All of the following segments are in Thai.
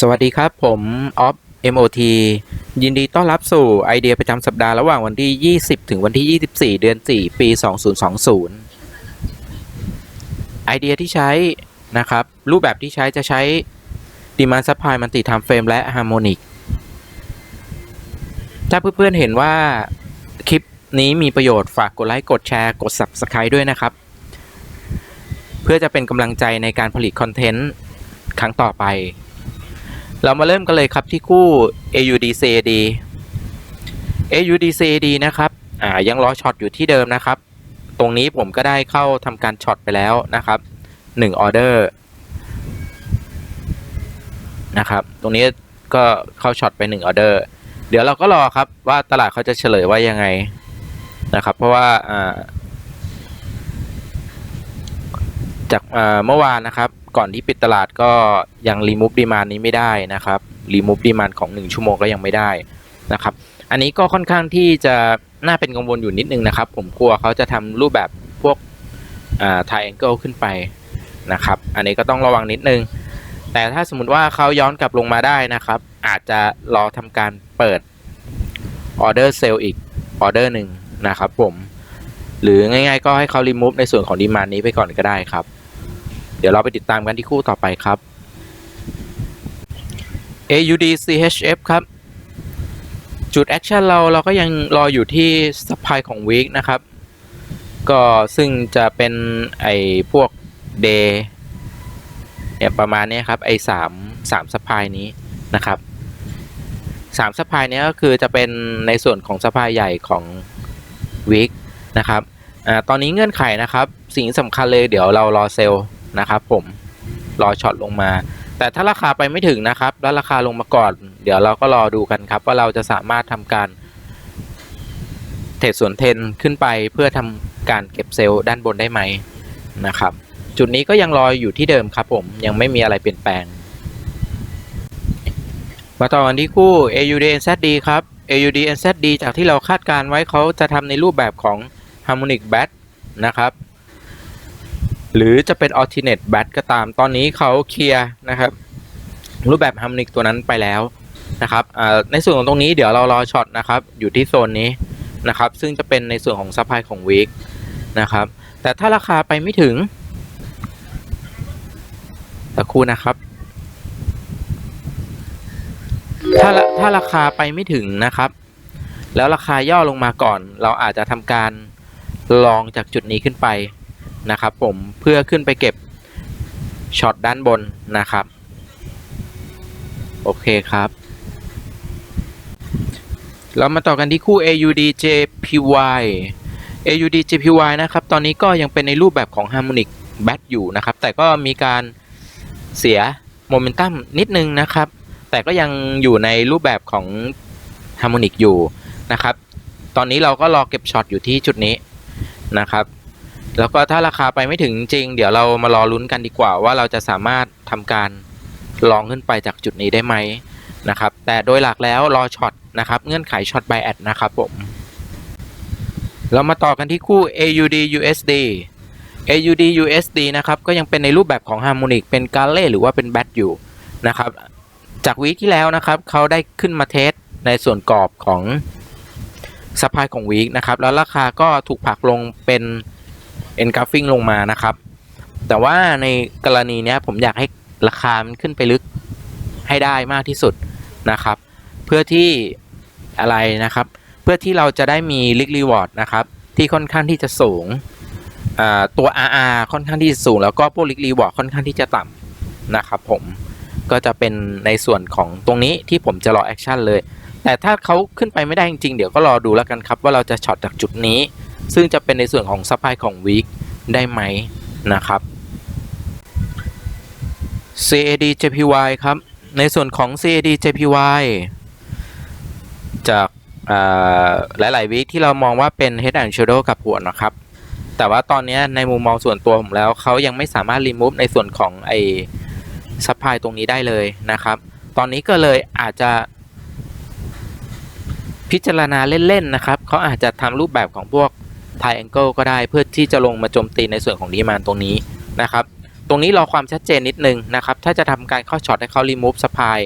สวัสดีครับ ผมออฟ MOT ยินดีต้อนรับสู่ไอเดียประจำสัปดาห์ระหว่างวันที่ 20 ถึงวันที่ 24 เดือน 4 ปี 2020 ไอเดียที่ใช้นะครับ รูปแบบที่ใช้จะใช้ Demand Supply Multi Time Frame และ Harmonic ถ้าเพื่อนๆเห็นว่าคลิปนี้มีประโยชน์ฝากกดไลค์ กดแชร์ กด Subscribe ด้วยนะครับ เพื่อจะเป็นกำลังใจในการผลิตคอนเทนต์ครั้งต่อไป เรามาเริ่มกันเลยครับที่คู่ AUD CAD AUD CAD นะครับอ่ายังรอช็อตอยู่ที่เดิมนะครับ ตรงนี้ผมก็ได้เข้าทำการช็อตไปแล้วนะครับ1ออเดอร์นะครับ ตรงนี้ก็เข้าช็อตไป1ออเดอร์เดี๋ยวเราก็รอครับว่าตลาดเขาจะเฉลยว่ายังไงนะครับ เพราะว่าอ่าจากเมื่อวานนะครับ ก่อนที่ปิดตลาดก็ยังรีมูฟดีมานนี้ไม่ได้นะครับรีมูฟดีมานของ 1 ชั่วโมงก็ยังไม่ได้นะครับ อันนี้ก็ค่อนข้างที่จะน่าเป็นกังวลอยู่นิดนึงนะครับ ผมกลัวเขาจะทำรูปแบบพวกทายแองเกิลขึ้นไปนะครับ อันนี้ก็ต้องระวังนิดนึง แต่ถ้าสมมติว่าเขาย้อนกลับลงมาได้นะครับ อาจจะรอทำการเปิดออเดอร์เซลล์อีกออเดอร์หนึ่งนะครับผม หรือง่ายๆก็ให้เขารีมูฟในส่วนของดีมานนี้ไปก่อนก็ได้ครับ ดี๋ยวเราไปติดตามกันที่คู่ต่อไปครับ AUD CHF ครับ จุดแอคชั่นเราเราก็ยังรออยู่ที่ซัพพลายของวีคนะครับ ก็ซึ่งจะเป็นไอพวก Day เนี่ยประมาณนี้ครับไอสามสามซัพพลายนี้นะครับสามซัพพลายนี้ก็คือจะเป็นในส่วนของซัพพลายใหญ่ของวีคนะครับอ่าตอนนี้เงื่อนไขนะครับ สิ่งสำคัญเลยเดี๋ยวเรารอเซลล์ นะครับผมรอช็อตลงมา แต่ถ้าราคาไปไม่ถึงนะครับ แล้วราคาลงมาก่อน เดี๋ยวเราก็รอดูกันครับ ว่าเราจะสามารถทำการเทรดส่วนเทนขึ้นไปเพื่อทำการเก็บเซลล์ด้านบนได้ไหมนะครับ จุดนี้ก็ยังรออยู่ที่เดิมครับผมยังไม่มีอะไรเปลี่ยนแปลง มาต่อกันที่คู่ AUD NZD ครับ AUD NZD จากที่เราคาดการไว้เขาจะทำในรูปแบบของ Harmonic Bat นะครับ หรือจะเป็น alternate bat ก็ตาม ตอนนี้เขาเคลียร์นะครับ รูปแบบ harmonic ตัวนั้นไปแล้วนะครับในส่วนของตรงนี้เดี๋ยวเรารอช็อตนะครับ อยู่ที่โซนนี้นะครับ ซึ่งจะเป็นในส่วนของซัพพลายของ week นะครับ แต่ถ้าราคาไปไม่ถึงตะครู่นะครับ ถ้าถ้าราคาไปไม่ถึงนะครับ แล้วราคาย่อลงมาก่อน เราอาจจะทำการลองจากจุดนี้ขึ้นไป นะครับผมเพื่อขึ้นไปเก็บช็อตด้านบนนะครับ โอเคครับ เรามาต่อกันที่คู่ AUD JPY AUD JPY นะครับ ตอนนี้ก็ยังเป็นในรูปแบบของ Harmonic Bat อยู่นะครับ แต่ก็มีการเสียโมเมนตัมนิดนึงนะครับ แต่ก็ยังอยู่ในรูปแบบของ Harmonic อยู่นะครับ ตอนนี้เราก็รอเก็บช็อตอยู่ที่จุดนี้นะครับ แล้วก็ถ้าราคาไปไม่ถึงจริง เดี๋ยวเรามารอลุ้นกันดีกว่า ว่าเราจะสามารถทำการลองขึ้นไปจากจุดนี้ได้ไหมนะครับ แต่โดยหลักแล้วรอช็อตนะครับ เงื่อนไขช็อตไบแอดนะครับผม เรามาต่อกันที่คู่ AUD USD AUD USD นะครับ ก็ยังเป็นในรูปแบบของ Harmonic เป็นกาเล่หรือว่าเป็นแบทอยู่นะครับ จากวีคที่แล้วนะครับเขาได้ขึ้นมาเทสในส่วนกรอบของซัพพลายของวีคนะครับ แล้วราคาก็ถูกผลักลงเป็น engulfing ลงมานะครับ แต่ว่าในกรณีนี้ผมอยากให้ราคามันขึ้นไปลึกให้ได้มากที่สุดนะครับ เพื่อที่อะไรนะครับ เพื่อที่เราจะได้มี l i ก reward นะครับที่ค่อนข้างที่จะสูงตัว RR ค่อนข้างที่จะสูง แล้วก็พวก l i ก reward ค่อนข้างที่จะต่ำนะครับผมก็จะเป็นในส่วนของตรงนี้ที่ผมจะรอแอคชั่นเลย แต่ถ้าเขาขึ้นไปไม่ได้จริงๆ เดี๋ยวก็รอดูแล้วกันครับ ว่าเราจะช็อตจากจุดนี้ ซึ่งจะเป็นในส่วนของซัพพลายของ week ได้ไหมนะครับ CAD JPY ครับ ในส่วนของ CAD JPY จากหลาย ๆวีคที่เรามองว่าเป็น Head and Shadow กับหัวนะครับ แต่ว่าตอนนี้ในมุมมองส่วนตัวผมแล้วเขายังไม่สามารถ remove ในส่วนของไอ้ซัพพลายตรงนี้ได้เลยนะครับ ตอนนี้ก็เลยอาจจะ พิจารณาเล่น ๆ นะครับ เขาอาจจะทำรูปแบบของพวก Triangle ก็ได้เพื่อที่จะลงมาโจมตีในส่วนของดีมานตรงนี้นะครับตรงนี้รอความชัดเจนนิดนึงนะครับถ้าจะทำการเข้าช็อตให้เขา remove supply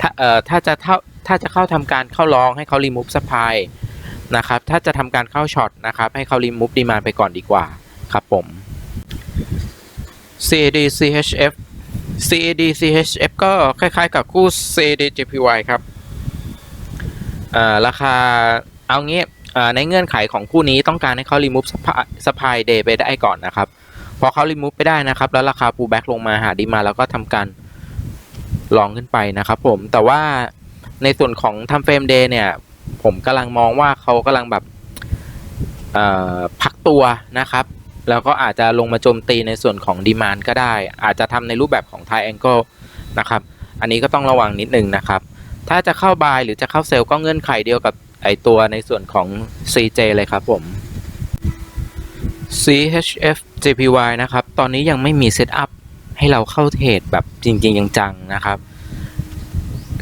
ถ้าเอ่อถ้าจะเข้าถ้าจะเข้าทำการเข้าลองให้เขา remove supply นะครับถ้าจะทำการเข้าช็อตนะครับให้เขา remove demand ไปก่อนดีกว่าครับผม CAD CHF CAD CHF ก็คล้ายๆกับคู่ CAD JPY ครับอ่าราคาเอางี้ ในเงื่อนไขของคู่นี้ต้องการให้เขา remove supply supply day ไปได้ก่อนนะครับ พอเขา remove ไปได้นะครับ แล้วราคา pullback ลงมาหาดีมาแล้วก็ทำการลองขึ้นไปนะครับผมแต่ว่าในส่วนของทำเฟรม day เนี่ย ผมกำลังมองว่าเขากำลังแบบพักตัวนะครับ แล้วก็อาจจะลงมาโจมตีในส่วนของดีมานก็ได้ อาจจะทำในรูปแบบของ triangle นะครับ อันนี้ก็ต้องระวังนิดนึงนะครับ ถ้าจะเข้าบายหรือจะเข้าเซลล์ก็เงื่อนไขเดียวกับ ไอตัวในส่วนของ CJ เลยครับผม CHF JPY นะครับ ตอนนี้ยังไม่มีเซตอัพให้เราเข้าเทรดแบบจริงๆจังๆนะครับ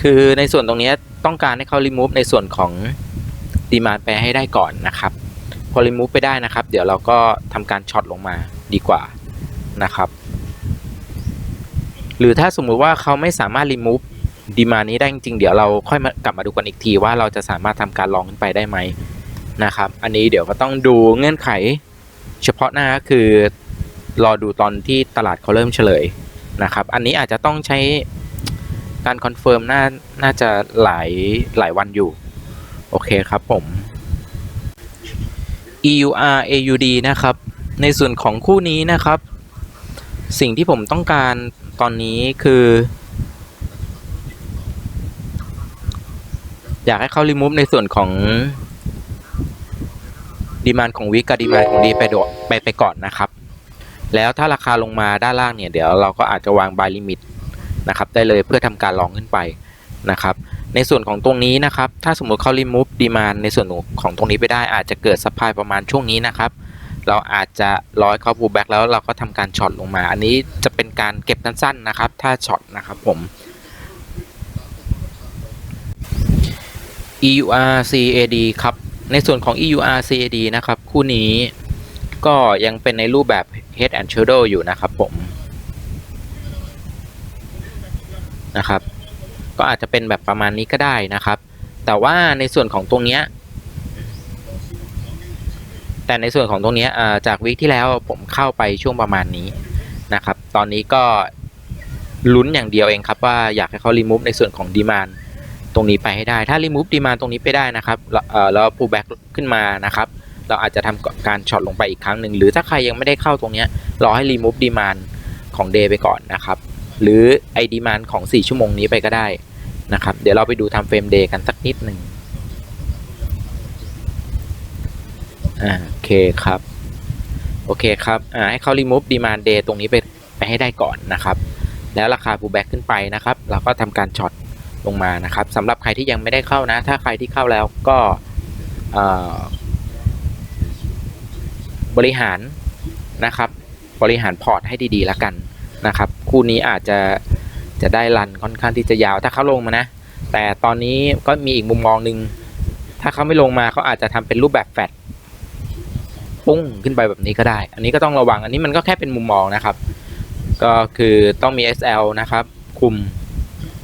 คือในส่วนตรงนี้ต้องการให้เขา remove ในส่วนของดีมานไปให้ได้ก่อนนะครับ พอ remove ไปได้นะครับ เดี๋ยวเราก็ทำการช็อตลงมาดีกว่านะครับ หรือถ้าสมมุติว่าเขาไม่สามารถ remove ดีมานี้ได้จริงๆ เดี๋ยวเราค่อยมากลับมาดูกันอีกทีว่าเราจะสามารถทำการลองขึ้นไปได้ไหมนะครับ อันนี้เดี๋ยวก็ต้องดูเงื่อนไข เฉพาะหน้าคือรอดูตอนที่ตลาดเขาเริ่มเฉลยนะครับ อันนี้อาจจะต้องใช้การคอนเฟิร์มน่าน่าจะหลายหลายวันอยู่ โอเคครับผม EUR AUD นะครับ ในส่วนของคู่นี้นะครับ สิ่งที่ผมต้องการตอนนี้คือ อยากให้เขา remove ในส่วนของดีมานของวิกกับดีมานของดีไปโดไปไปก่อนนะครับ แล้วถ้าราคาลงมาด้านล่างเนี่ย เดี๋ยวเราก็อาจจะวาง buy limit นะครับได้เลยเพื่อทำการลองขึ้นไปนะครับ ในส่วนของตรงนี้นะครับ ถ้าสมมติเขา remove demand ในส่วนของตรงนี้ไปได้อาจจะเกิด supply ประมาณช่วงนี้นะครับ เราอาจจะร้อยเขา pull back แล้วเราก็ทำการช็อตลงมา อันนี้จะเป็นการเก็บสั้นๆนะครับ ถ้าช็อตนะครับผม EUR CAD ครับ ในส่วนของ EUR CAD นะครับ คู่นี้ก็ยังเป็นในรูปแบบ Head and Shoulder อยู่นะครับผมนะครับ ก็อาจจะเป็นแบบประมาณนี้ก็ได้นะครับ แต่ว่าในส่วนของตรงเนี้ยแต่ในส่วนของตรงเนี้ยจากวิกที่แล้วผมเข้าไปช่วงประมาณนี้นะครับ ตอนนี้ก็ลุ้นอย่างเดียวเองครับว่าอยากให้เขา remove ในส่วนของดีมาน ตรงนี้ไปให้ได้ ถ้า remove ดีมานตรงนี้ไปได้นะครับแล้วเอ่อแล้ว pull back ขึ้นมานะครับเราอาจจะทำการช็อตลงไปอีกครั้งหนึ่งหรือถ้าใครยังไม่ได้เข้าตรงนี้รอให้ remove demand ของ day ไปก่อนนะครับหรือไอ demand ของ 4 ชั่วโมงนี้ไปก็ได้นะครับเดี๋ยวเราไปดูทำเฟรม day กันสักนิดหนึ่งโอเคครับ โอเคครับให้เขา remove demand day ตรงนี้ไปไปให้ได้ก่อนนะครับ แล้วราคา pullback ขึ้นไปนะครับ เราก็ทำการช็อต ลงมานะครับสำหรับใครที่ยังไม่ได้เข้านะ ถ้าใครที่เข้าแล้วก็บริหารนะครับ บริหารพอร์ตให้ดีๆแล้วกันนะครับ คู่นี้อาจจะจะได้รันค่อนข้างที่จะยาวถ้าเขาลงมานะ แต่ตอนนี้ก็มีอีกมุมมองหนึ่งถ้าเขาไม่ลงมาเขาอาจจะทำเป็นรูปแบบแฟดปุ้งขึ้นไปแบบนี้ก็ได้ อันนี้ก็ต้องระวัง อันนี้มันก็แค่เป็นมุมมองนะครับ ก็คือต้องมี SL นะครับ คุม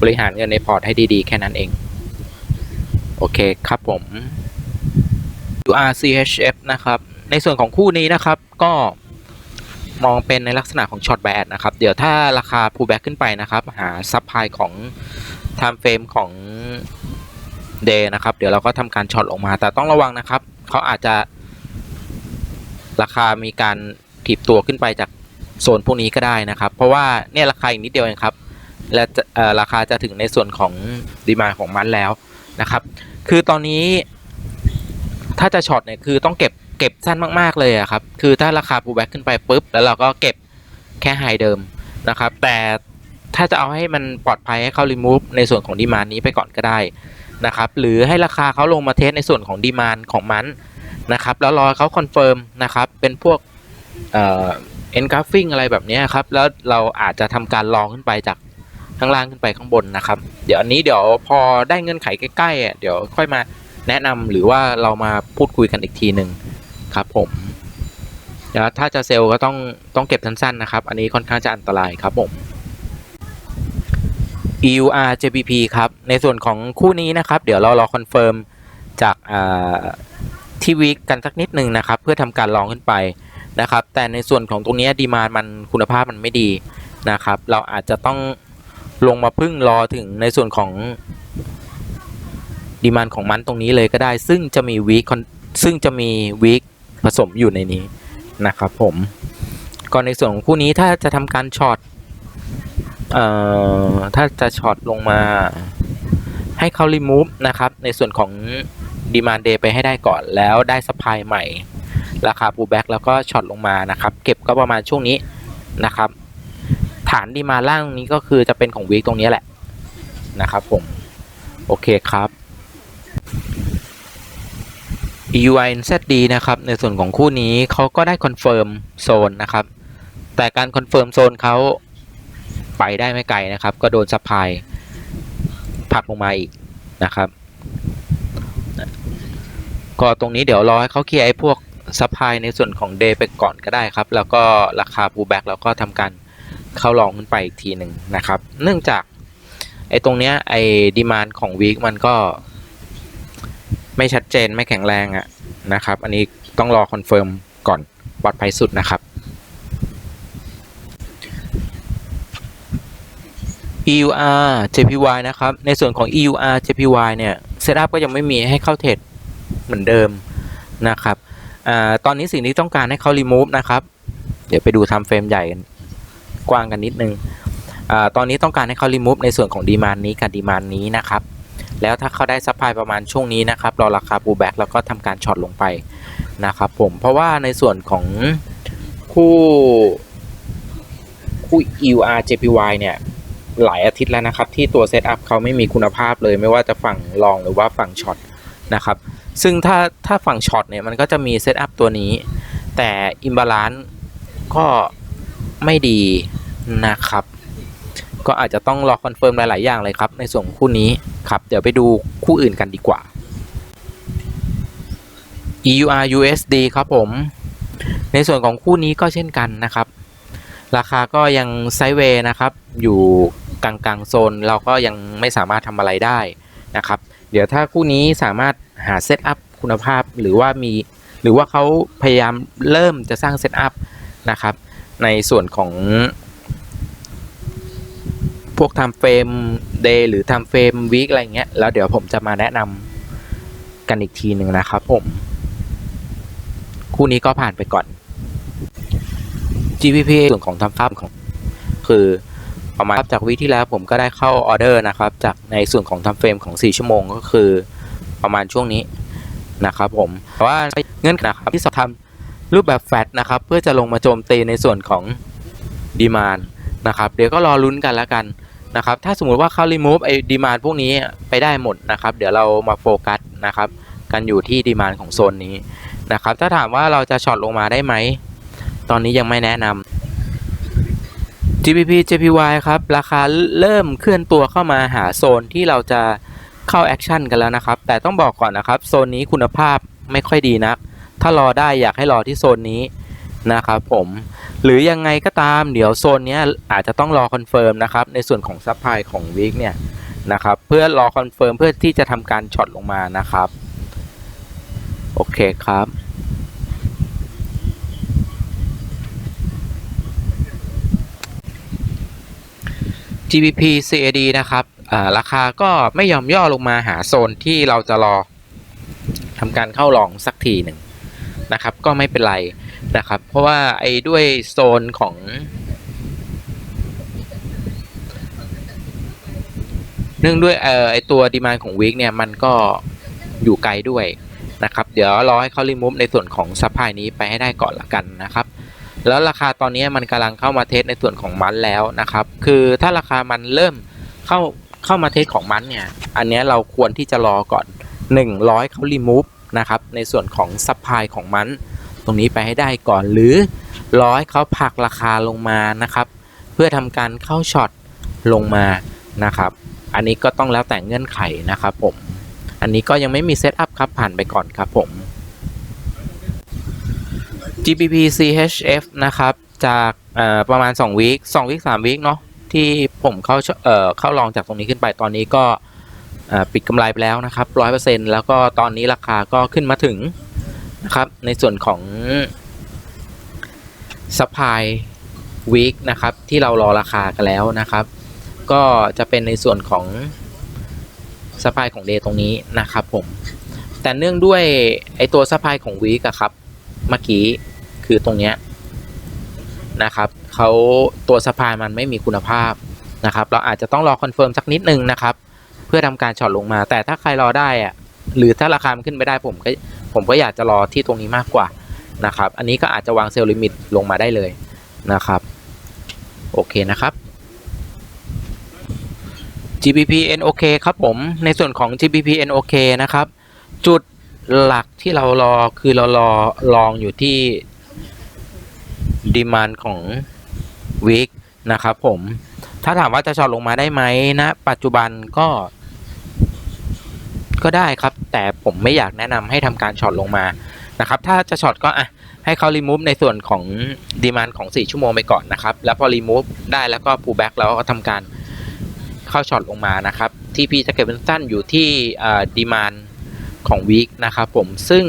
บริหารเงินในพอร์ตให้ดีๆ แค่นั้นเอง โอเคครับผม URCHF นะครับ ในส่วนของคู่นี้นะครับก็มองเป็นในลักษณะของช็อตแบดนะครับ เดี๋ยวถ้าราคา pullback ขึ้นไปนะครับ หาซับไพของ time frame ของ day นะครับ เดี๋ยวเราก็ทำการช็อตออกมา แต่ต้องระวังนะครับ เขาอาจจะ ราคามีการถีบตัวขึ้นไปจากโซนพวกนี้ก็ได้นะครับ เพราะว่าเนี่ยราคาอีกนิดเดียวเองครับ และราคาจะถึงในส่วนของดีมาของมันแล้วนะครับ คือตอนนี้ถ้าจะช็อตเนี่ยคือต้องเก็บเก็บสั้นมากๆเลยอะครับ คือถ้าราคา pullback ขึ้นไปปุ๊บ แล้วเราก็เก็บแค่ไฮเดิมนะครับ แต่ถ้าจะเอาให้มันปลอดภัยให้เขา remove ในส่วนของดีมานนี้ไปก่อนก็ได้นะครับ หรือให้ราคาเขาลงมาเทสในส่วนของดีมานของมันนะครับ แล้วรอเขาคอนเฟิร์มนะครับ เป็นพวกเอ่อ engulfing อะไรแบบนี้ครับ แล้วเราอาจจะทำการลองขึ้นไปจาก ข้างล่างขึ้นไปข้างบนนะครับ เดี๋ยวอันนี้เดี๋ยวพอได้เงื่อนไขใกล้ๆอะเดี๋ยวค่อยมาแนะนำหรือว่าเรามาพูดคุยกันอีกทีหนึ่งครับผมเดี๋ยวถ้าจะเซลล์ก็ต้องต้องเก็บสั้นๆนะครับ อันนี้ค่อนข้างจะอันตรายครับผม EUR JPP ครับ ในส่วนของคู่นี้นะครับ เดี๋ยวเรารอคอนเฟิร์มจากที่วิกกันสักนิดหนึ่งนะครับ เพื่อทำการลองขึ้นไปนะครับ แต่ในส่วนของตรงนี้ดีมามันคุณภาพมันไม่ดีนะครับ เราอาจจะต้อง ลงมาพึ่งรอถึงในส่วนของดีมานของมันตรงนี้เลยก็ได้ ซึ่งจะมีวีคซึ่งจะมีวีคผสมอยู่ในนี้นะครับผมก่อนในส่วนของคู่นี้ถ้าจะทำการช็อตเอ่อถ้าจะช็อตลงมาให้เขา remove นะครับ ในส่วนของ demand day ไปให้ได้ก่อนแล้วได้ supply ใหม่ ราคา pullback แล้วก็ช็อตลงมานะครับ เก็บก็ประมาณช่วงนี้นะครับ ฐานดีมาล่างนี้ก็คือจะเป็นของวีคตรงนี้แหละนะครับผม โอเคครับ EUINZD นะครับ ในส่วนของคู่นี้เขาก็ได้คอนเฟิร์มโซนนะครับ แต่การคอนเฟิร์มโซนเขาไปได้ไม่ไกลนะครับ ก็โดนซัพพลายผลักลงมาอีกนะครับ ก็ตรงนี้เดี๋ยวรอให้เขาเคลียร์ไอ้พวกซัพพลายในส่วนของเดย์ไปก่อนก็ได้ครับ แล้วก็ราคา pullback แล้วก็ทำการ เข้าลองขึ้นไปอีกทีหนึ่งนะครับ เนื่องจากไอ้ตรงเนี้ยไอ้ดีมานของวีคมันก็ไม่ชัดเจนไม่แข็งแรงอะนะครับ อันนี้ต้องรอคอนเฟิร์มก่อนปลอดภัยสุดนะครับ EUR JPY นะครับ ในส่วนของ EUR JPY เนี่ยเซตอัพก็ยังไม่มีให้เข้าเทรดเหมือนเดิมนะครับอตอนนี้สิ่งที่ต้องการให้เขา remove นะครับ เดี๋ยวไปดูทำเฟรมใหญ่กัน กว้างกันนิดนึงอตอนนี้ต้องการให้เขา remove ในส่วนของดีมานนี้กับดีมานนี้นะครับ แล้วถ้าเขาได้ซัพพลายประมาณช่วงนี้นะครับรอราคา pullback แล้วก็ทำการช็อตลงไปนะครับผมเพราะว่าในส่วนของคู่คู่ EUR JPY เนี่ยหลายอาทิตย์แล้วนะครับ ที่ตัวเซตอัพเขาไม่มีคุณภาพเลยไม่ว่าจะฝั่งลองหรือว่าฝั่งช็อตนะครับ ซึ่งถ้าถ้าฝั่งช็อตเนี่ยมันก็จะมีเซตอัพตัวนี้ แต่อิมบาลานซ์ก็ ไม่ดีนะครับ ก็อาจจะต้องรอคอนเฟิร์มหลาย ๆ อย่างเลยครับ ในส่วนคู่นี้ครับ เดี๋ยวไปดูคู่อื่นกันดีกว่า EUR USD ครับผม ในส่วนของคู่นี้ก็เช่นกันนะครับ ราคาก็ยังไซเวย์นะครับ อยู่กลางๆโซน เราก็ยังไม่สามารถทำอะไรได้นะครับ เดี๋ยวถ้าคู่นี้สามารถหาเซตอัพคุณภาพหรือว่ามี หรือว่าเขาพยายามเริ่มจะสร้างเซตอัพนะครับ ในส่วนของ พวกทำเฟรมเดย์หรือทำเฟรมวีคอะไรเงี้ย แล้วเดี๋ยวผมจะมาแนะนำกันอีกทีหนึ่งนะครับผม คู่นี้ก็ผ่านไปก่อน GPP ส่วนของทำฟ้าของ คือประมาณจากวีที่แล้วผมก็ได้เข้าออเดอร์นะครับ จากในส่วนของทำเฟรมของ 4 ชั่วโมงก็คือประมาณช่วงนี้นะครับผมแต่ว่าเงื่อนไขนะครับที่สอบทำ รูปแบบแฟตนะครับ เพื่อจะลงมาโจมตีในส่วนของดีมานนะครับ เดี๋ยวก็รอลุ้นกันแล้วกันนะครับ ถ้าสมมุติว่าเขา remove ไอ้ดีมานพวกนี้ไปได้หมดนะครับ เดี๋ยวเรามาโฟกัสนะครับ กันอยู่ที่ดีมานของโซนนี้นะครับ ถ้าถามว่าเราจะช็อตลงมาได้ไหม ตอนนี้ยังไม่แนะนำ GBP JPY ครับ ราคาเริ่มเคลื่อนตัวเข้ามาหาโซนที่เราจะเข้าแอคชั่นกันแล้วนะครับ แต่ต้องบอกก่อนนะครับ โซนนี้คุณภาพไม่ค่อยดีนัก ถ้ารอได้อยากให้รอที่โซนนี้นะครับผมหรือยังไงก็ตามเดี๋ยวโซนนี้อาจจะต้องรอคอนเฟิร์มนะครับในส่วนของซัพพลายของวีคเนี่ยนะครับเพื่อรอคอนเฟิร์มเพื่อที่จะทำการช็อตลงมานะครับโอเคครับ GBP CAD นะครับราคาก็ไม่ยอมย่อลงมาหาโซนที่เราจะรอทำการเข้าลองสักทีหนึ่ง นะครับก็ไม่เป็นไรนะครับ เพราะว่าไอ้ด้วยโซนของเนื่องด้วยเอ่อไอตัวดีมานของวีคเนี่ยมันก็อยู่ไกลด้วยนะครับ เดี๋ยวรอให้เขารีมูฟในส่วนของซัพพลายนี้ไปให้ได้ก่อนละกันนะครับ แล้วราคาตอนนี้มันกำลังเข้ามาเทสในส่วนของมันแล้วนะครับ คือถ้าราคามันเริ่มเข้าเข้ามาเทสของมันเนี่ย อันนี้เราควรที่จะรอก่อน 100เขารีมูฟ นะครับ ในส่วนของซัพพลายของมัน ตรงนี้ไปให้ได้ก่อนหรือรอให้เขาผลักราคาลงมานะครับ เพื่อทำการเข้าช็อตลงมานะครับ อันนี้ก็ต้องแล้วแต่เงื่อนไขนะครับผม อันนี้ก็ยังไม่มีเซตอัพครับผ่านไปก่อนครับผม GBP CHF นะครับจากประมาณ2วีค2วีค3วีคเนาะที่ผมเข้าชเอ่อเข้าลองจากตรงนี้ขึ้นไปตอนนี้ก็ ปิดกำไรไปแล้วนะครับ100%แล้วก็ตอนนี้ราคาก็ขึ้นมาถึงนะครับ ในส่วนของ supply week นะครับที่เรารอราคากันแล้วนะครับ ก็จะเป็นในส่วนของ supply ของ day ตรงนี้นะครับผมแต่เนื่องด้วยไอตัว supply ของ week อะครับเมื่อกี้คือตรงเนี้ยนะครับเขาตัว supply มันไม่มีคุณภาพนะครับ เราอาจจะต้องรอคอนเฟิร์มสักนิดนึงนะครับ พื่อทำการช็อตลงมา แต่ถ้าใครรอได้อะหรือถ้าราคามันขึ้นไปได้ผมก็ผมก็อยากจะรอที่ตรงนี้มากกว่านะครับ อันนี้ก็อาจจะวางเซลล์ลิมิตลงมาได้เลยนะครับ โอเคนะครับ GBP NOK ครับผม ในส่วนของ GBP NOK นะครับ จุดหลักที่เรารอคือเรารอลองอยู่ที่ดีมานของวิกนะครับผม ถ้าถามว่าจะช็อตลงมาได้ไหมนะ ปัจจุบันก็ ก็ได้ครับ แต่ผมไม่อยากแนะนำให้ทำการช็อตลงมานะครับ ถ้าจะช็อตก็อะให้เขา remove ในส่วนของดีมานของ 4 ชั่วโมงไปก่อนนะครับ แล้วพอ remove ได้แล้วก็ pull back แล้วก็ทำการเข้าช็อตลงมานะครับ TP จะเก็บเป็นสั้นอยู่ที่ดีมานของวีคนะครับผมซึ่ง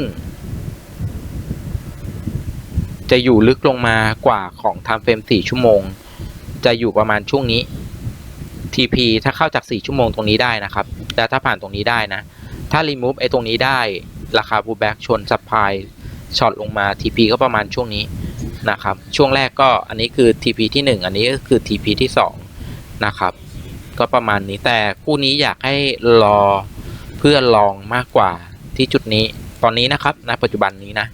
จะอยู่ลึกลงมากว่าของ time frame 4ชั่วโมง จะอยู่ประมาณช่วงนี้ TP ถ้าเข้าจาก 4 ชั่วโมงตรงนี้ได้นะครับ แล้วถ้าผ่านตรงนี้ได้นะ ถ้ารีมูฟไอ้ตรงนี้ได้ราคาบูแบ็กชนซับพลายช็อตลงมา TP ก็ประมาณช่วงนี้นะครับ ช่วงแรกก็อันนี้คือ TP ที่ 1 อันนี้ก็คือ TP ที่ 2 นะครับ ก็ประมาณนี้แต่คู่นี้อยากให้รอเพื่อลองมากกว่าที่จุดนี้ตอนนี้นะครับณปัจจุบันนี้นะ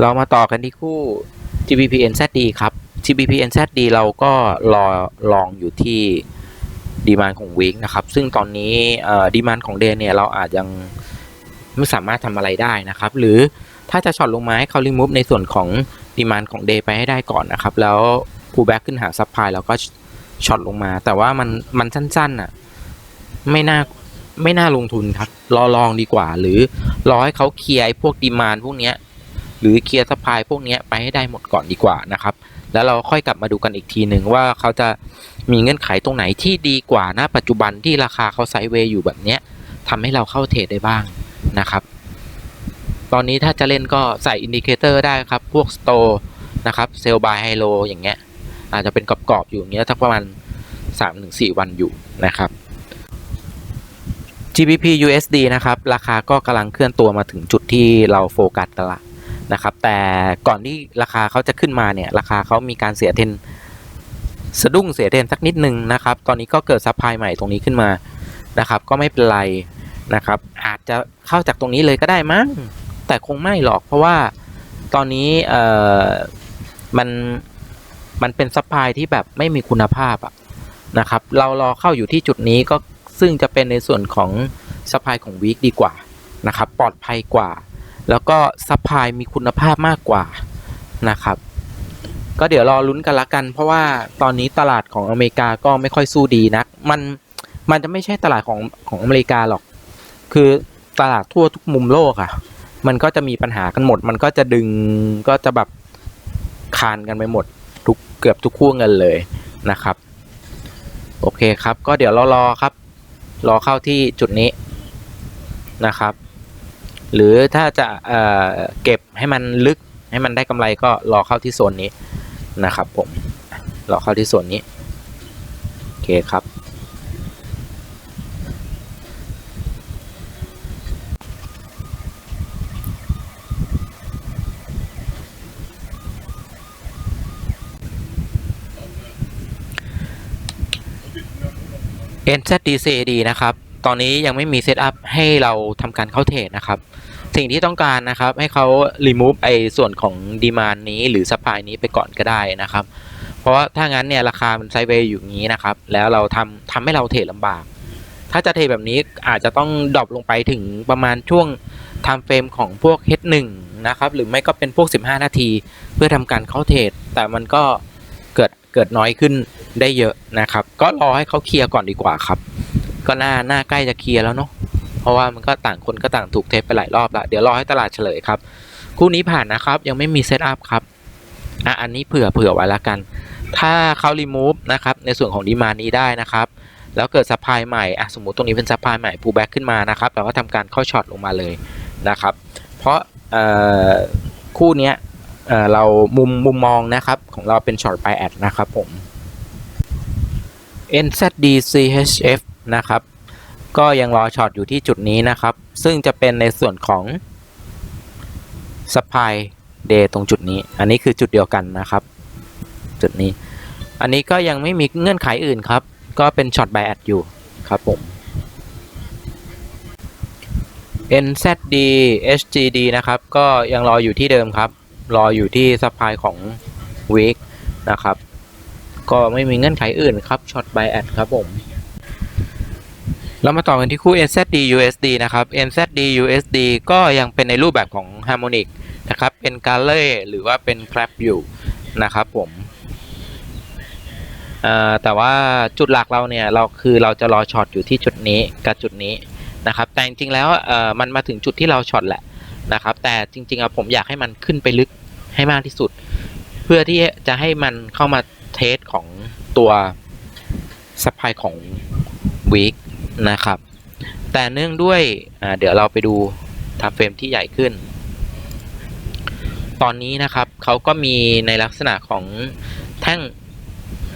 เรามาต่อกันที่คู่ GBP NZD ครับ GBP NZD เราก็รอลองอยู่ที่ดีมานของวีคนะครับ ซึ่งตอนนี้ดีมานของเดนเนี่ย เราอาจยังไม่สามารถทำอะไรได้นะครับ หรือถ้าจะช็อตลงมาให้เขา remove ในส่วนของดีมานของเดย์ไปให้ได้ก่อนนะครับ แล้ว pull back ขึ้นหาซับพลายแล้วก็ช็อตลงมา แต่ว่ามันมันสั้นๆอะไม่น่าไม่น่าลงทุนครับ รอลองดีกว่า หรือรอให้เขาเคลียร์พวกดีมานพวกเนี้ย หรือเคลียร์ซัพพลายพวกนี้ไปให้ได้หมดก่อนดีกว่านะครับ แล้วเราค่อยกลับมาดูกันอีกทีหนึ่งว่าเขาจะมีเงื่อนไขตรงไหนที่ดีกว่าณปัจจุบันที่ราคาเขาไซด์เวย์อยู่แบบเนี้ยทำให้เราเข้าเทรดได้บ้างนะครับ ตอนนี้ถ้าจะเล่นก็ใส่อินดิเคเตอร์ได้ครับ พวกสโตร์นะครับเซลบายไฮโลอย่างเงี้ย อาจจะเป็นกรอบๆอยู่อย่างเงี้ยสักประมาณ 3-4 วันอยู่นะครับ GBP USD นะครับ ราคาก็กำลังเคลื่อนตัวมาถึงจุดที่เราโฟกัสกันละ นะครับ แต่ก่อนที่ราคาเขาจะขึ้นมาเนี่ย ราคาเขามีการเสียเทนสะดุ้งเสียเทนสักนิดนึงนะครับ ตอนนี้ก็เกิดซับไพลายใหม่ตรงนี้ขึ้นมานะครับ ก็ไม่เป็นไรนะครับ อาจจะเข้าจากตรงนี้เลยก็ได้มั้ง แต่คงไม่หรอกเพราะว่าตอนนี้เอ่อมันมันเป็นซัพพลายที่แบบไม่มีคุณภาพอะนะครับ เรารอเข้าอยู่ที่จุดนี้ก็ซึ่งจะเป็นในส่วนของซัพพลายของวีคดีกว่านะครับ ปลอดภัยกว่า แล้วก็ซัพพลายมีคุณภาพมากกว่านะครับ ก็เดี๋ยวรอลุ้นกันละกัน เพราะว่าตอนนี้ตลาดของอเมริกาก็ไม่ค่อยสู้ดีนักมันมันจะไม่ใช่ตลาดของของอเมริกาหรอก คือตลาดทั่วทุกมุมโลกอะ่ะ มันก็จะมีปัญหากันหมด มันก็จะดึงก็จะแบบคานกันไปหมดทุกเกือบทุกคู่เงินเลยนะครับ โอเคครับ ก็เดี๋ยวเรารอครับ รอเข้าที่จุดนี้นะครับ หรือถ้าจะเเก็บให้มันลึกให้มันได้กำไรก็รอเข้าที่โซนนี้นะครับผมรอเข้าที่โซนนี้โอเคครับ NZDCAD นะครับ ตอนนี้ยังไม่มีเซตอัพให้เราทำการเข้าเทรดนะครับ สิ่งที่ต้องการนะครับให้เขา remove ไอส่วนของดีมานนี้หรือ supply นี้ไปก่อนก็ได้นะครับ เพราะว่าถ้างั้นเนี่ยราคามันไซด์เวย์อยู่งนี้นะครับ แล้วเราทำทำให้เราเทรดลำบาก ถ้าจะเทรดแบบนี้อาจจะต้องดรอปลงไปถึงประมาณช่วง time frame ของพวก H1 นะครับ หรือไม่ก็เป็นพวก 15 นาที เพื่อทำการเข้าเทรดแต่มันก็เกิดเกิดน้อยขึ้นได้เยอะนะครับ ก็รอให้เขาเคลียร์ก่อนดีกว่าครับ ก็น่าน่าใกล้จะเคลียร์แล้วเนาะเพราะว่ามันก็ต่างคนก็ต่างถูกเทปไปหลายรอบละเดี๋ยวรอให้ตลาดเฉลยครับ คู่นี้ผ่านนะครับยังไม่มีเซตอัพครับอะอันนี้เผื่อเผื่อไว้ละกัน ถ้าเขารีมูฟนะครับในส่วนของดีมานี้ได้นะครับแล้วเกิดซัพพลายใหม่อะสมมติตรงนี้เป็นซัพพลายใหม่พูแบ็กขึ้นมานะครับเราก็ทำการเข้าช็อตลงมาเลยนะครับ เพราะคู่เนี้ยเเรามุมมุมมองนะครับของเราเป็นช็อตไปแอดนะครับผม NZDCHF นะครับ ก็ยังรอช็อตอยู่ที่จุดนี้นะครับ ซึ่งจะเป็นในส่วนของ supply day ตรงจุดนี้ อันนี้คือจุดเดียวกันนะครับ จุดนี้ อันนี้ก็ยังไม่มีเงื่อนไขอื่นครับ ก็เป็นช็อต buy at อยู่ครับผม NZD HGD นะครับ ก็ยังรออยู่ที่เดิมครับ รออยู่ที่ supply ของ week นะครับ ก็ไม่มีเงื่อนไขอื่นครับช็อต buy at ครับผม เรามาต่อกันที่คู่ NZD USD นะครับ NZD USD ก็ยังเป็นในรูปแบบของ Harmonic นะครับ เป็นกาเล่หรือว่าเป็น Clap อยู่นะครับผมแต่ว่าจุดหลักเราเนี่ยเราคือเราจะรอช็อตอยู่ที่จุดนี้กับจุดนี้นะครับ แต่จริงๆแล้วมันมาถึงจุดที่เราช็อตแหละนะครับ แต่จริงๆอะผมอยากให้มันขึ้นไปลึกให้มากที่สุด เพื่อที่จะให้มันเข้ามาเทสของตัวสปายของวีค นะครับ แต่เนื่องด้วยเดี๋ยวเราไปดูทำเฟรมที่ใหญ่ขึ้น ตอนนี้นะครับเขาก็มีในลักษณะของแท่ง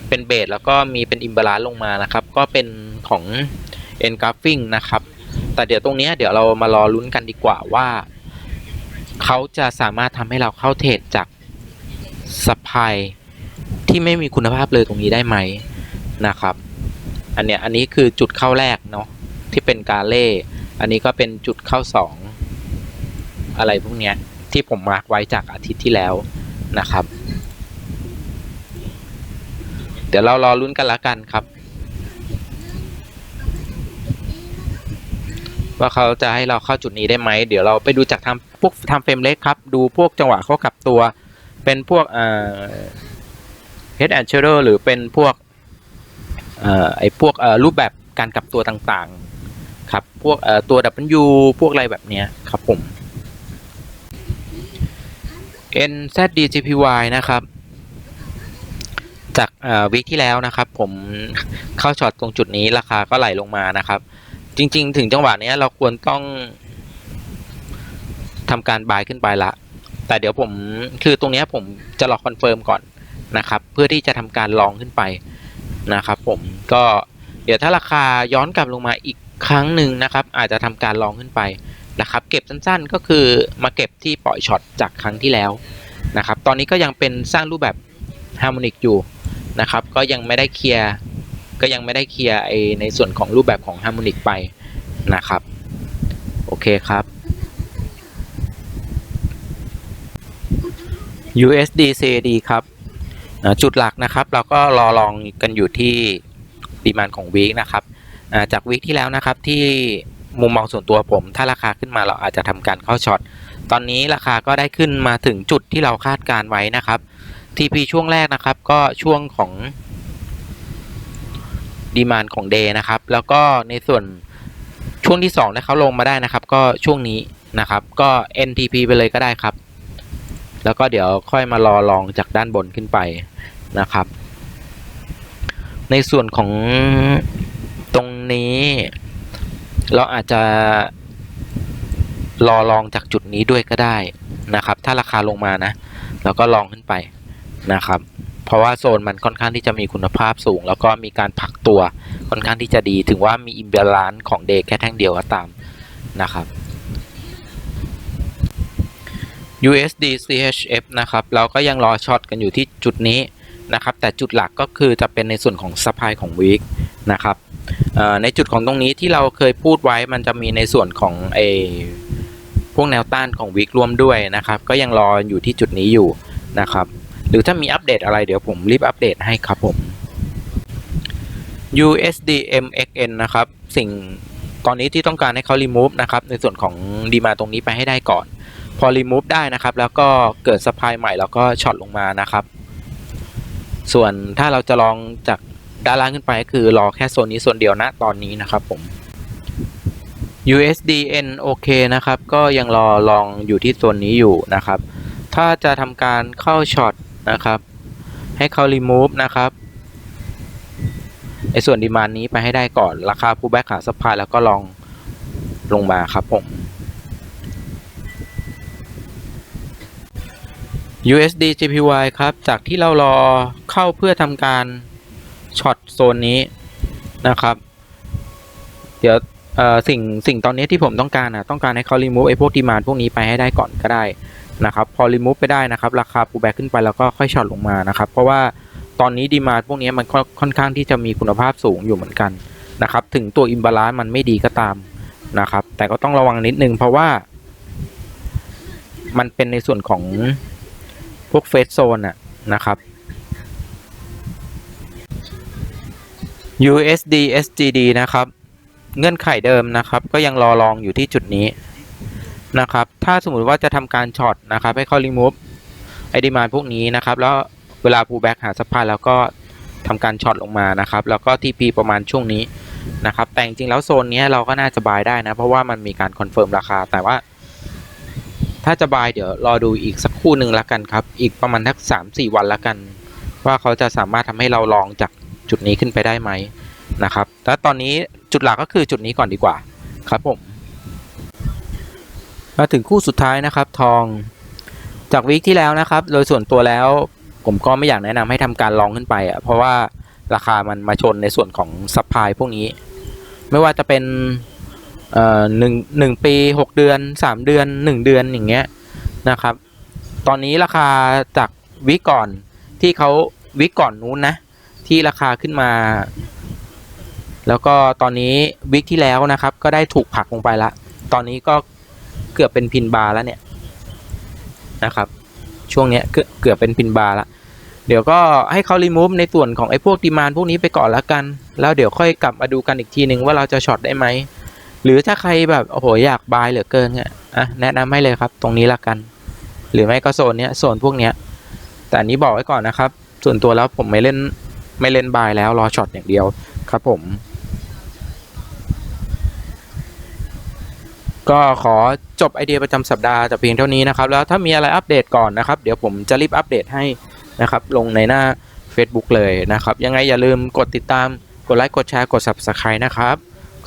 เป็นเบสแล้วก็มีเป็นอิมบาลานลงมานะครับ ก็เป็นของ e n g r a p h i n g นะครับ แต่เดี๋ยวตรงนี้เดี๋ยวเรามารอลุ้นกันดีกว่าว่า เขาจะสามารถทำให้เราเข้าเทรดจากสปายที่ไม่มีคุณภาพเลยตรงนี้ได้ไหมนะครับ อันเนี้ยอันนี้คือจุดเข้าแรกเนาะที่เป็นกาเล่ อันนี้ก็เป็นจุดเข้าสองอะไรพวกเนี้ยที่ผมมาร์กไว้จากอาทิตย์ที่แล้วนะครับ เดี๋ยวเรารอลุ้นกันละกันครับ ว่าเขาจะให้เราเข้าจุดนี้ได้ไหม เดี๋ยวเราไปดูจากทำพวกทำเฟรมเล็กครับ ดูพวกจังหวะเขากลับตัว เป็นพวกเอ่อ head and shoulder หรือเป็นพวก ไอ้พวกรูปแบบการกลับตัวต่างๆ ครับ พวกตัว W พวกอะไรแบบเนี้ยครับผม NZDGPY นะครับ จากวิกที่แล้วนะครับ ผมเข้าช็อตตรงจุดนี้ราคาก็ไหลลงมานะครับ จริง ๆ ถึงจังหวะนี้เราควรต้องทำการบายขึ้นไปละ แต่เดี๋ยวผมคือตรงนี้ผมจะรอคอนเฟิร์มก่อนนะครับ เพื่อที่จะทำการลองขึ้นไป นะครับผมก็เดี๋ยวถ้าราคาย้อนกลับลงมาอีกครั้งหนึ่งนะครับ อาจจะทำการลองขึ้นไปนะครับ เก็บสั้นๆก็คือมาเก็บที่ปล่อยช็อตจากครั้งที่แล้วนะครับ ตอนนี้ก็ยังเป็นสร้างรูปแบบฮาร์โมนิกอยู่นะครับ ก็ยังไม่ได้เคลียร์ก็ยังไม่ได้เคลียร์ไอในส่วนของรูปแบบของฮาร์โมนิกไปนะครับ โอเคครับ USD CAD ครับ จุดหลักนะครับ เราก็รอลองกันอยู่ที่ดีมานของวีคนะครับจากวีคที่แล้วนะครับที่มุมมองส่วนตัวผม ถ้าราคาขึ้นมาเราอาจจะทำการเข้าช็อตตอนนี้ราคาก็ได้ขึ้นมาถึงจุดที่เราคาดการไว้นะครับ TP ช่วงแรกนะครับ ก็ช่วงของดีมานของ Day นะครับ แล้วก็ในส่วนช่วงที่2ถ้าเขาลงมาได้นะครับ ก็ช่วงนี้นะครับ ก็ NTP ไปเลยก็ได้ครับ แล้วก็เดี๋ยวค่อยมารอลองจากด้านบนขึ้นไปนะครับ ในส่วนของตรงนี้ เราอาจจะรอลองจากจุดนี้ด้วยก็ได้นะครับ ถ้าราคาลงมานะเราก็ลองขึ้นไปนะครับ เพราะว่าโซนมันค่อนข้างที่จะมีคุณภาพสูง แล้วก็มีการผักตัวค่อนข้างที่จะดี ถึงว่ามีอิมบาลานซ์ของเดย์แค่แท่งเดียวก็ตามนะครับ USD CHF นะครับเราก็ยังรอช็อตกันอยู่ที่จุดนี้นะครับแต่จุดหลักก็คือจะเป็นในส่วนของซัพพลายของวีคนะครับในจุดของตรงนี้ที่เราเคยพูดไว้มันจะมีในส่วนของเอพวกแนวต้านของวีครวมด้วยนะครับก็ยังรออยู่ที่จุดนี้อยู่นะครับหรือถ้ามีอัปเดตอะไรเดี๋ยวผมรีบอัปเดตให้ครับผม USD MXN นะครับสิ่งตอนนี้ที่ต้องการให้เขา remove นะครับในส่วนของดีมาตรงนี้ไปให้ได้ก่อน พอ remove ได้นะครับ แล้วก็เกิดสปายใหม่แล้วก็ช็อตลงมานะครับ ส่วนถ้าเราจะลองจากด้านล่างขึ้นไปก็คือรอแค่โซนนี้โซนเดียวนะตอนนี้นะครับผม USDN โอเคนะครับ ก็ยังรอลองอยู่ที่โซนนี้อยู่นะครับ ถ้าจะทำการเข้าช็อตนะครับ ให้เขา remove นะครับไอ้ส่วนดีมานนี้ไปให้ได้ก่อนราคา pullback หาสปายแล้วก็ลองลงมาครับผม USD JPY ครับ จากที่เรารอเข้าเพื่อทำการช็อตโซนนี้นะครับ เดี๋ยวสิ่งสิ่งตอนนี้ที่ผมต้องการอะต้องการให้เขา remove ไอ้พวกดีมานพวกนี้ไปให้ได้ก่อนก็ได้นะครับ พอ remove ไปได้นะครับ ราคา pullback ขึ้นไปแล้วก็ค่อยช็อตลงมานะครับ เพราะว่าตอนนี้ดีมานพวกนี้มันค่อนค่อนข้างที่จะมีคุณภาพสูงอยู่เหมือนกันนะครับ ถึงตัว imbalance มันไม่ดีก็ตามนะครับ แต่ก็ต้องระวังนิดนึงเพราะว่า มันเป็นในส่วนของ พวกเฟสโซนอะนะครับ USD SGD นะครับ เงื่อนไขเดิมนะครับ ก็ยังรอรองอยู่ที่จุดนี้นะครับ ถ้าสมมติว่าจะทำการช็อตนะครับ ให้เขา remove ไอดีมาพวกนี้นะครับ แล้วเวลา pullback หาสปายแล้วก็ทำการช็อตลงมานะครับ แล้วก็ TP ประมาณช่วงนี้นะครับ แต่จริงๆแล้วโซนนี้เราก็น่าจะบายได้นะ เพราะว่ามันมีการคอนเฟิร์มราคา แต่ว่า ถ้าจะบายเดี๋ยวรอดูอีกสักคู่หนึ่งละกันครับ อีกประมาณทักสามสี่วันละกัน ว่าเขาจะสามารถทำให้เราลองจากจุดนี้ขึ้นไปได้ไหมนะครับ แล้วตอนนี้จุดหลักก็คือจุดนี้ก่อนดีกว่าครับผม มาถึงคู่สุดท้ายนะครับทอง จากวีคที่แล้วนะครับ โดยส่วนตัวแล้วผมก็ไม่อยากแนะนำให้ทำการลองขึ้นไปอะเพราะว่าราคามันมาชนในส่วนของซัพพลายพวกนี้ ไม่ว่าจะเป็น เอ่อหนึ่งหนึ่งปีหกเดือนสามเดือนหนึ่งเดือนอย่างเงี้ยนะครับ ตอนนี้ราคาจากวิก่อนที่เขาวิก่อนนู้นนะ ที่ราคาขึ้นมา แล้วก็ตอนนี้วิกที่แล้วนะครับ ก็ได้ถูกผลักลงไปละ ตอนนี้ก็เกือบเป็นพินบาร์แล้วเนี่ยนะครับ ช่วงเนี้ยเกือบเกือบเป็นพินบาร์ละเดี๋ยวก็ให้เขารีมูฟในส่วนของไอ้พวกดีมานพวกนี้ไปก่อนละกัน แล้วเดี๋ยวค่อยกลับมาดูกันอีกทีหนึ่งว่าเราจะช็อตได้ไหม หรือถ้าใครแบบโอ้โหอยากบายเหลือเกินเนี่ยอะแนะนำให้เลยครับ ตรงนี้ละกัน หรือไม่ก็โซนเนี้ยโซนพวกเนี้ย แต่อันนี้บอกไว้ก่อนนะครับ ส่วนตัวแล้วผมไม่เล่นไม่เล่นบายแล้วรอช็อตอย่างเดียวครับผม ก็ขอจบไอเดียประจำสัปดาห์แต่เพียงเท่านี้นะครับ แล้วถ้ามีอะไรอัปเดตก่อนนะครับ เดี๋ยวผมจะรีบอัปเดตให้นะครับ ลงในหน้า Facebook เลยนะครับ ยังไงอย่าลืมกดติดตามกดไลค์กดแชร์กด Subscribe นะครับ